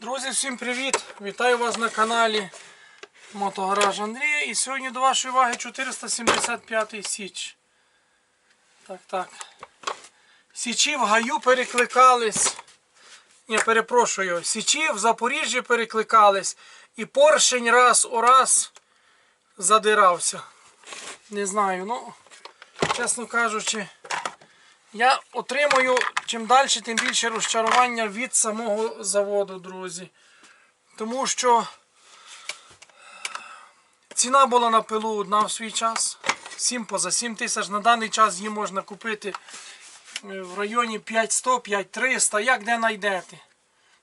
Друзі, всім привіт! Вітаю вас на каналі Мотогараж Андрія. І сьогодні до вашої уваги 475 Січ. Так, так. Січі в гаю перекликались. Я перепрошую, Січі в Запоріжжі перекликались. І поршень раз у раз задирався. Не знаю, ну, чесно кажучи. Я отримую чим далі, тим більше розчарування від самого заводу, друзі. Тому що ціна була на пилу одна в свій час. 7 поза 7 тисяч. На даний час її можна купити е, в районі 5100-5300, як де знайдете.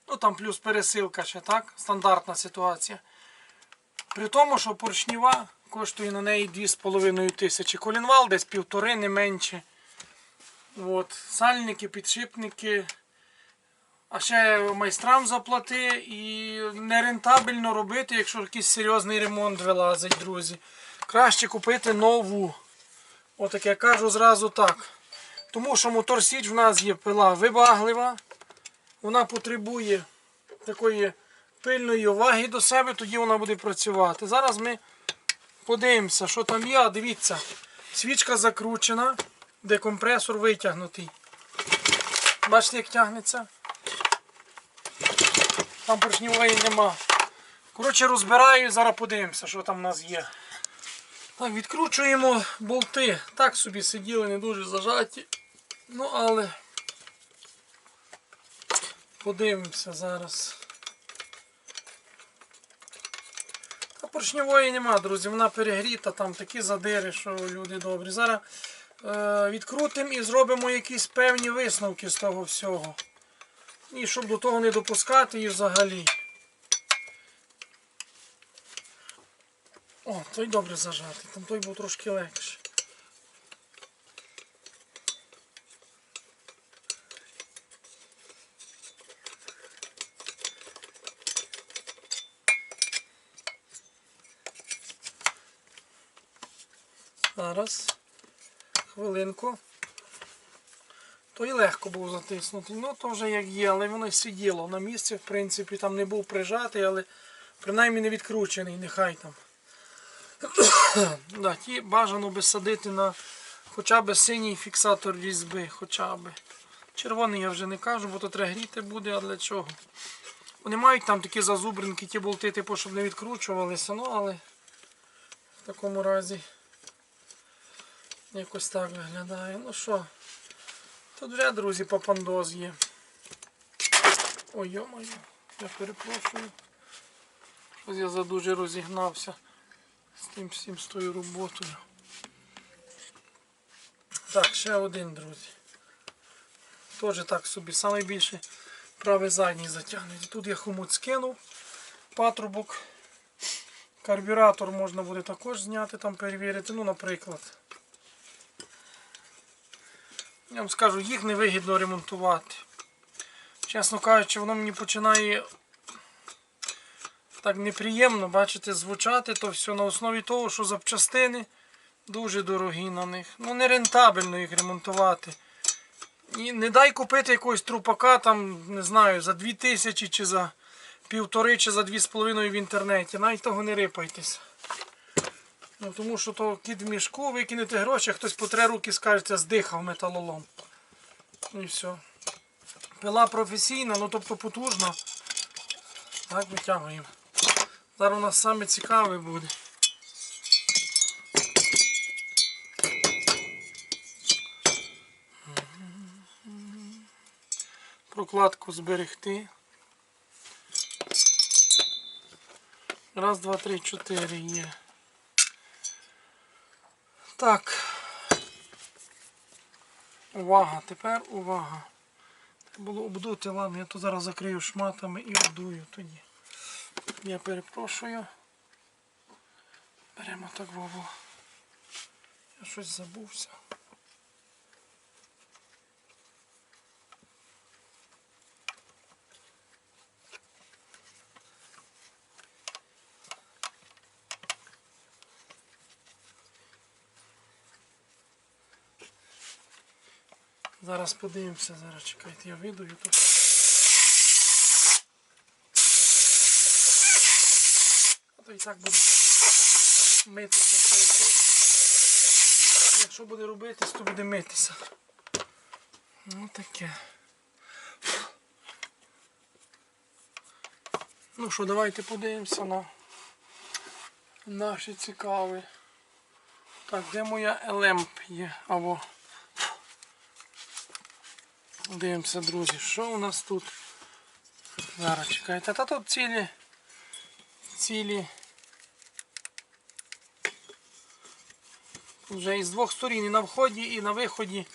Ну там плюс пересилка ще, так? Стандартна ситуація. При тому, що поршніва коштує на неї 2,5 тисячі. Колінвал десь півтори, не менше. От, сальники, підшипники. А ще майстрам заплати і нерентабельно робити, якщо якийсь серйозний ремонт вилазить, друзі. Краще купити нову. От як я кажу зразу так. Тому що мотор Січ в нас є пила вибаглива. Вона потребує такої пильної уваги до себе, тоді вона буде працювати. Зараз ми подивимося, що там є. Дивіться, свічка закручена де компресор витягнутий. Бачите, як тягнеться? Там поршневої нема. Коротше, розбираю, і зараз подивимося, що там у нас є. Так, відкручуємо болти. Так собі сиділи, не дуже зажаті. Ну, але подивимося зараз. Та поршневої нема, друзі, вона перегріта, там такі задири, що люди добрі. Зараз відкрутимо і зробимо якісь певні висновки з того всього. І щоб до того не допускати її взагалі. О, той добре зажатий, там той був трошки легший. Зараз. Хвилинку. То і легко був затиснутий. Ну то вже як є, але воно сиділо на місці, в принципі, там не був прижатий, але принаймні не відкручений, нехай там. да, ті бажано би садити на хоча б синій фіксатор різьби, хоча б. Червоний я вже не кажу, бо то треба гріти буде, а для чого? Вони мають там такі зазубринки, ті болти, типу, щоб не відкручувалися, ну але в такому разі. Якось так виглядає. Ну що, тут вже, друзі, папандоз є. Ой, йо-моє, я перепрошую. Щось я задуже розігнався з тим всім з тою роботою. Так, ще один, друзі. Теж так собі, найбільше правий задній затягнеться. Тут я хомут скинув, патрубок. Карбюратор можна буде також зняти, там перевірити. Ну, наприклад. Я вам скажу, їх невигідно ремонтувати. Чесно кажучи, воно мені починає так неприємно, бачите, звучати то все на основі того, що запчастини дуже дорогі на них. Ну не рентабельно їх ремонтувати. І не дай купити якогось трупака, там, не знаю, за 2000 чи за півтори чи за 2,5 в інтернеті. Навіть того не рипайтеся. Ну, тому що то кіт в мішку, викинете гроші, хтось по три руки скажеться, здихав металолом. І все. Пила професійна, ну тобто потужна. Так, витягуємо. Зараз у нас саме цікаве буде. Прокладку зберегти. Раз, два, три, чотири є. Так. Увага, тепер увага. Треба було обдути, ладно, я тут зараз закрию шматами і обдую тоді. Я перепрошую. Беремо так вову. Я щось забувся. Зараз подивимося, зараз чекайте, я видаю тут. то і так буде митися. Якщо буде робитись, то буде митися. Ну таке. Ну що, давайте подивимося на наші цікаві. Так, де моя елемп є? Або. Дивимося, друзі, що у нас тут? Зараз чекайте. Та тут цілі. Цілі. Вже із двох сторін, і на вході, і на виході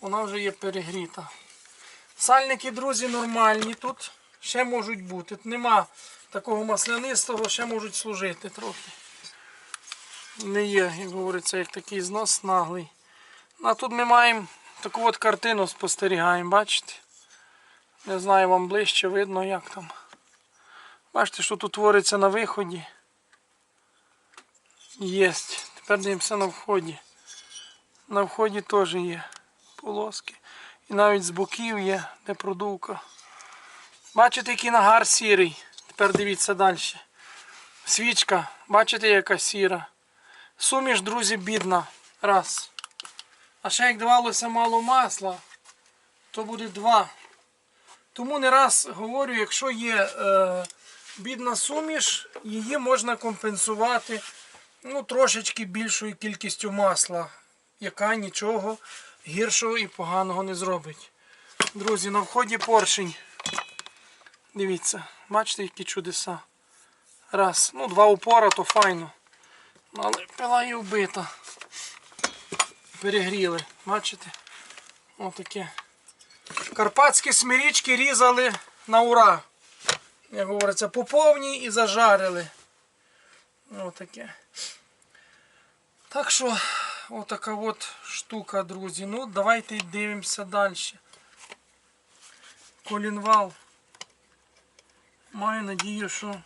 вона вже є перегріта. Сальники, друзі, нормальні тут. Ще можуть бути. Тут нема такого маслянистого, ще можуть служити трохи. Не є, як говориться, як такий знос наглий. А тут ми маємо таку от картину спостерігаємо, бачите? Не знаю, вам ближче видно, як там. Бачите, що тут твориться на виході. Єсть. Тепер дивимося на вході. На вході теж є полоски. І навіть з боків є, де продувка. Бачите, який нагар сірий. Тепер дивіться далі. Свічка, бачите, яка сіра. Суміш, друзі, бідна. Раз. А ще як давалося мало масла, то буде два. Тому не раз говорю, якщо є е, бідна суміш, її можна компенсувати ну, трошечки більшою кількістю масла, яка нічого гіршого і поганого не зробить. Друзі, на вході поршень. Дивіться, бачите, які чудеса. Раз. Ну, два упора, то файно. Ну, Але пила і вбита. Перегріли, бачите? Отаке. Карпатські смирічки різали на ура. Як говориться, по повній і зажарили. Отаке. Так що, отака от штука, друзі. Ну, давайте дивимося далі. Колінвал. Маю надію, що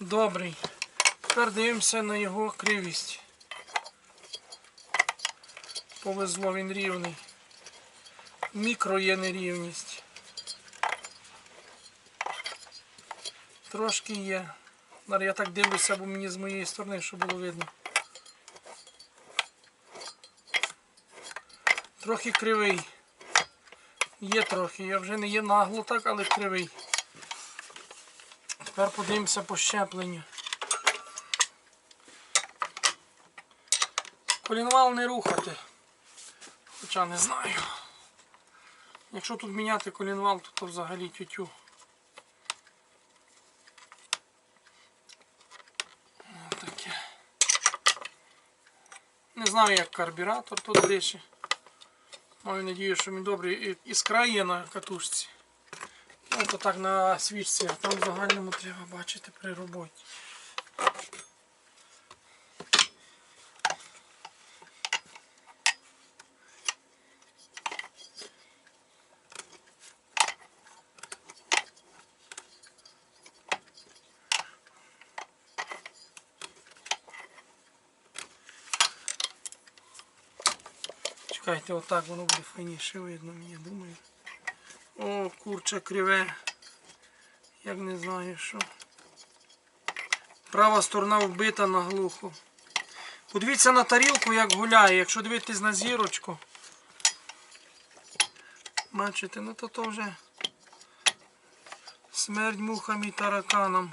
добрий. Тепер дивимося на його кривість. Повезло він рівний. Мікро є нерівність. Трошки є. Я так дивлюся, бо мені з моєї сторони, щоб було видно. Трохи кривий. Є трохи, я вже не є нагло так, але кривий. Тепер подивимося по щепленню. Колінвал не рухати. Хоча не знаю. Якщо тут міняти колінвал, то, то взагалі тютю. Таке. Не знаю як карбюратор тут ближче. Маю надію, що він добрий. Іскра є на катушці. Ну, то так на свічці, а там в загальному треба бачити при роботі. Чекайте, отак воно буде файніше видно, мені думаю. О, курче криве. Як не знаю що. Права сторона вбита наглухо. Подивіться на тарілку, як гуляє. Якщо дивитись на зірочку. Бачите, ну то то вже смерть мухам і тараканам.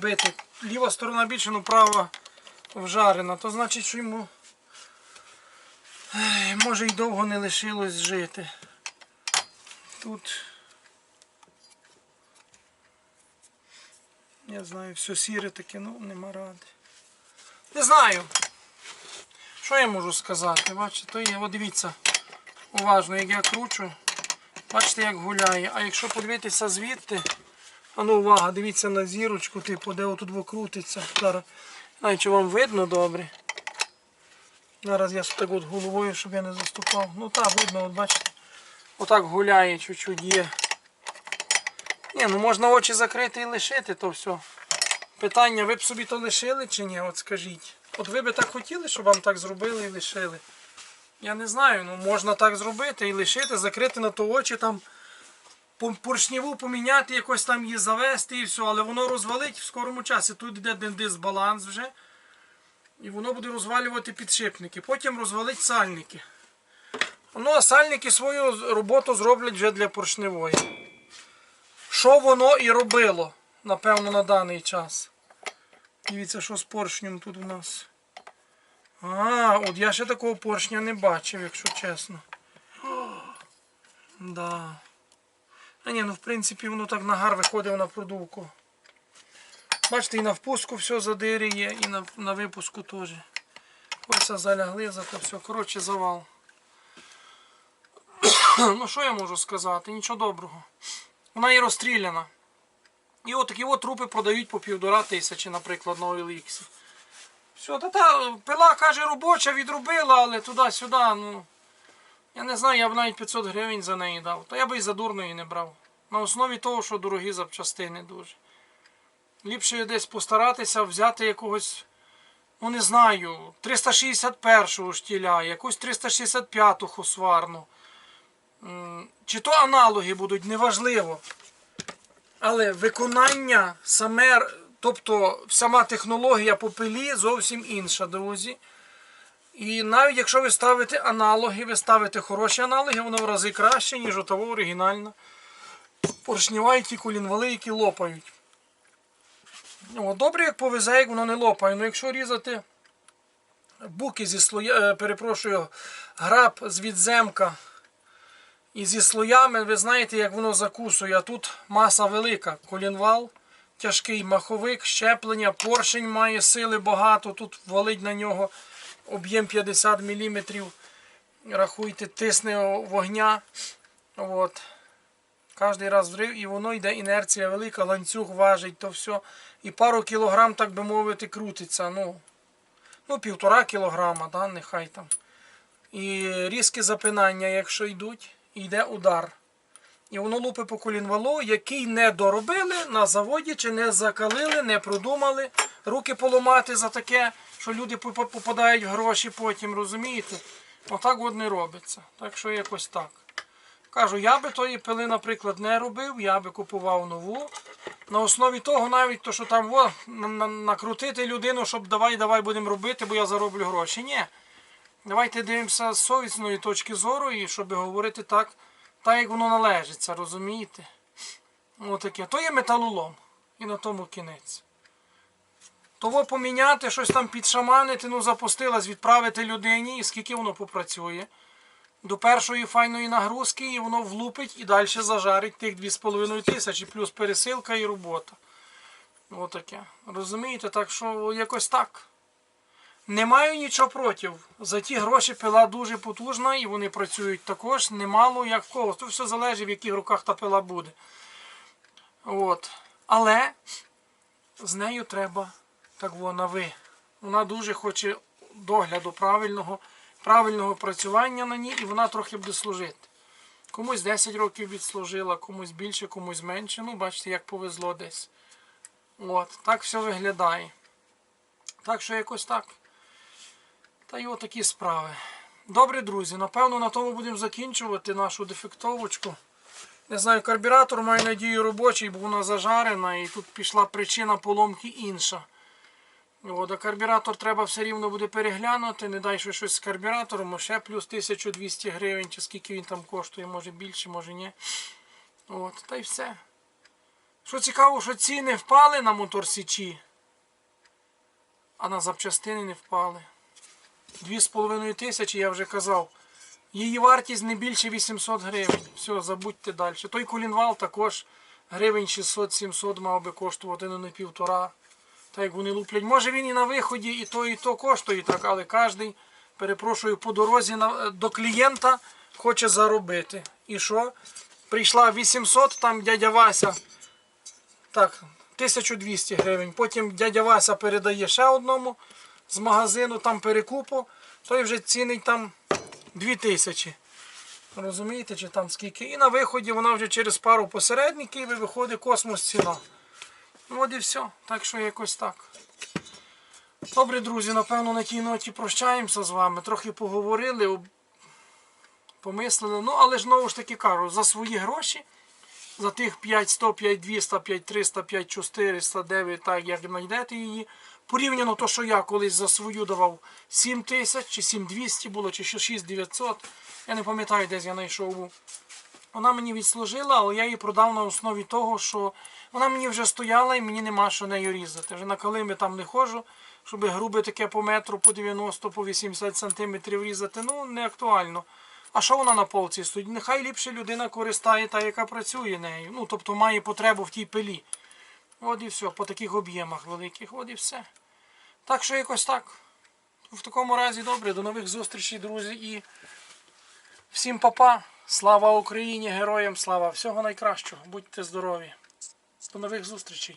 Вбити. Ліва сторона більше, ну права вжарена. То значить, що йому може й довго не лишилось жити. Тут я знаю, все сіре таке, ну нема ради. Не знаю. Що я можу сказати? Бачите, то є, от дивіться, уважно, як я кручу. Бачите, як гуляє. А якщо подивитися звідти, а ну увага, дивіться на зірочку, типу, де отут крутиться. Зараз. Знаю, чи вам видно добре. Зараз я так от головою, щоб я не заступав. Ну так, видно, от бачите. Отак гуляє чуть-чуть є. Ні, ну можна очі закрити і лишити, то все. Питання, ви б собі то лишили чи ні? От скажіть. От ви би так хотіли, щоб вам так зробили і лишили. Я не знаю, ну можна так зробити і лишити, закрити на то очі там. Поршневу поміняти, якось там її завести і все, але воно розвалить в скорому часі. Тут йде дисбаланс вже. І воно буде розвалювати підшипники. Потім розвалить сальники. Ну, а сальники свою роботу зроблять вже для поршневої. Що воно і робило, напевно, на даний час. Дивіться, що з поршнем тут у нас. А, от я ще такого поршня не бачив, якщо чесно. Да. А ні, ну в принципі воно так нагар виходив на продувку. Бачите, і на впуску все задирює, і на, на випуску теж. Ось залягли за це все. Коротше, завал. ну що я можу сказати? Нічого доброго. Вона і розстріляна. І от такі от трупи продають по півтора тисячі, наприклад, на OLX. Все, та та пила каже робоча, відробила, але туди-сюди, ну. Я не знаю, я б навіть 500 гривень за неї дав. Та я би і за дурної не брав. На основі того, що дорогі запчастини дуже. Ліпше десь постаратися взяти якогось, ну не знаю, 361-го штіля, якусь 365-ту хусварну. М, Чи то аналоги будуть, неважливо. Але виконання саме, тобто сама технологія по пилі зовсім інша, друзі. І навіть якщо ви ставите аналоги, ви ставите хороші аналоги, воно в рази краще, ніж у того оригінальна. Поршнева і ті колінвали, які лопають. Ну, добре, як повезе, як воно не лопає. Ну якщо різати буки зі слоя, е, перепрошую, граб з відземка і зі слоями, ви знаєте, як воно закусує. А тут маса велика. Колінвал, тяжкий маховик, щеплення, поршень має сили багато. Тут валить на нього об'єм 50 мм. Рахуйте, тисне вогня. От. Кожний раз взрив, і воно йде інерція велика, ланцюг важить, то все. І пару кілограм, так би мовити, крутиться. Ну, ну півтора кілограма, да, нехай там. І різкі запинання, якщо йдуть, йде удар. І воно лупить по колінвалу, який не доробили на заводі, чи не закалили, не продумали. Руки поламати за таке, що люди попадають в гроші потім, розумієте? Отак от не робиться. Так що якось так. Кажу, я би тої пили, наприклад, не робив, я би купував нову. На основі того, навіть то, що там на- накрутити людину, щоб давай, давай будемо робити, бо я зароблю гроші. Ні. Давайте дивимося з совісної точки зору, і щоб говорити так, так як воно належиться, розумієте? Отаке. То є металолом. І на тому кінець. Того поміняти, щось там підшаманити, ну запустилась, відправити людині, і скільки воно попрацює до першої файної нагрузки і воно влупить і далі зажарить тих 2,5 тисячі, плюс пересилка і робота. Отаке. Розумієте, так що якось так. Не маю нічого проти. За ті гроші пила дуже потужна і вони працюють також немало як в кого. Тут все залежить, в яких руках та пила буде. От. Але з нею треба так вона ви. Вона дуже хоче догляду правильного, правильного працювання на ній, і вона трохи буде служити. Комусь 10 років відслужила, комусь більше, комусь менше. Ну, бачите, як повезло десь. От, так все виглядає. Так що якось так. Та й отакі справи. Добре, друзі, напевно, на тому будемо закінчувати нашу дефектовочку. Не знаю, карбюратор маю надію робочий, бо вона зажарена і тут пішла причина поломки інша. От, а карбюратор треба все рівно буде переглянути. Не дай що щось з карбюратором, ще плюс 1200 гривень, чи скільки він там коштує, може більше, може ні. От, та й все. Що цікаво, що ціни впали на мотор Січі, а на запчастини не впали. 2,5 тисячі, я вже казав. Її вартість не більше 800 гривень. Все, забудьте далі. Той колінвал також гривень 600-700 мав би коштувати, ну не півтора. Так як вони луплять. Може він і на виході, і то, і то коштує так, але кожен, перепрошую, по дорозі до клієнта хоче заробити. І що? Прийшла 800, там дядя Вася. Так, 1200 гривень. Потім дядя Вася передає ще одному з магазину, там перекупу, той вже цінить там 2000. Розумієте, чи там скільки? І на виході вона вже через пару посередників і виходить космос ціна. Ну от і все. Так що якось так. Добре, друзі, напевно, на тій ноті прощаємося з вами. Трохи поговорили, помислили. Ну, але ж знову ж таки кажу, за свої гроші, за тих 5100, 5200, 5300, 5400, 9, так як знайдете її. Порівняно то, що я колись за свою давав 7 тисяч, чи 7200 було, чи 6900. Я не пам'ятаю, десь я знайшов. Вона мені відслужила, але я її продав на основі того, що вона мені вже стояла і мені нема що нею різати. Вже на калими там не ходжу, щоб грубе таке по метру, по 90, по 80 сантиметрів різати. Ну, не актуально. А що вона на полці стоїть? Нехай ліпше людина користає та, яка працює нею. Ну, тобто має потребу в тій пилі. От і все, по таких об'ємах великих, от і все. Так що якось так. В такому разі добре, до нових зустрічей, друзі. І всім папа. Слава Україні, героям слава! Всього найкращого. Будьте здорові. До нових зустрічей.